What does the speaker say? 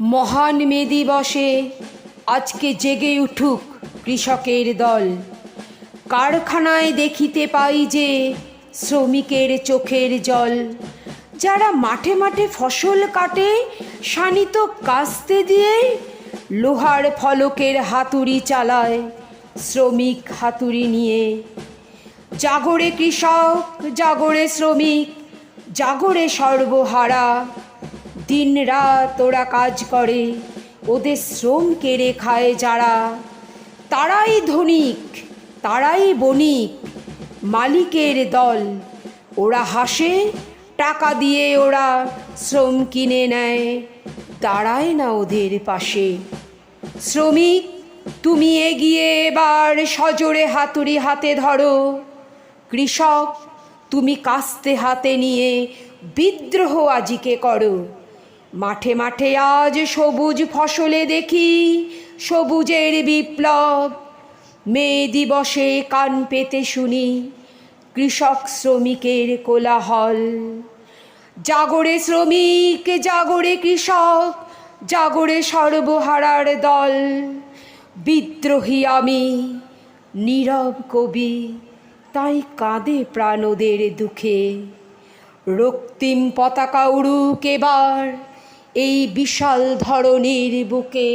মহান মে দিবসে আজকে জেগে উঠুক কৃষকের দল। কারখানায় দেখিতে পাই যে শ্রমিকের চোখের জল। যারা মাঠে মাঠে ফসল কাটে, শানিত কাস্তে দিয়ে লোহার ফলকের হাতুড়ি চালায় শ্রমিক হাতুড়ি নিয়ে। জাগরে কৃষক, জাগরে শ্রমিক, জাগরে সর্বহারা। দিন রাত ওরা কাজ করে, ওদের শ্রম কেড়ে খায় যারা, তারাই ধনিক, তারাই বণিক, মালিকের দল। ওরা হাসে, টাকা দিয়ে ওরা শ্রম কিনে নেয় দাঁড়ায় না ওদের পাশে। শ্রমিক, তুমি এগিয়ে এবার সজোরে হাতুড়ি হাতে ধরো। কৃষক, তুমি কাস্তে হাতে নিয়ে বিদ্রোহ আজিকে করো। মাঠে মাঠে আজ সবুজ ফসলে দেখি সবুজের বিপ্লব। মে দিবসে কান পেতে শুনি কৃষক শ্রমিকের কোলাহল। জাগরে শ্রমিক, জাগরে কৃষক, জাগরে সর্বহারার দল। বিদ্রোহী আমি, নীরব কবি, তাই কাঁদে প্রাণদের দুঃখে। রক্তিম পতাকা উড়ুক এবার এই বিশাল ধরনের বুকে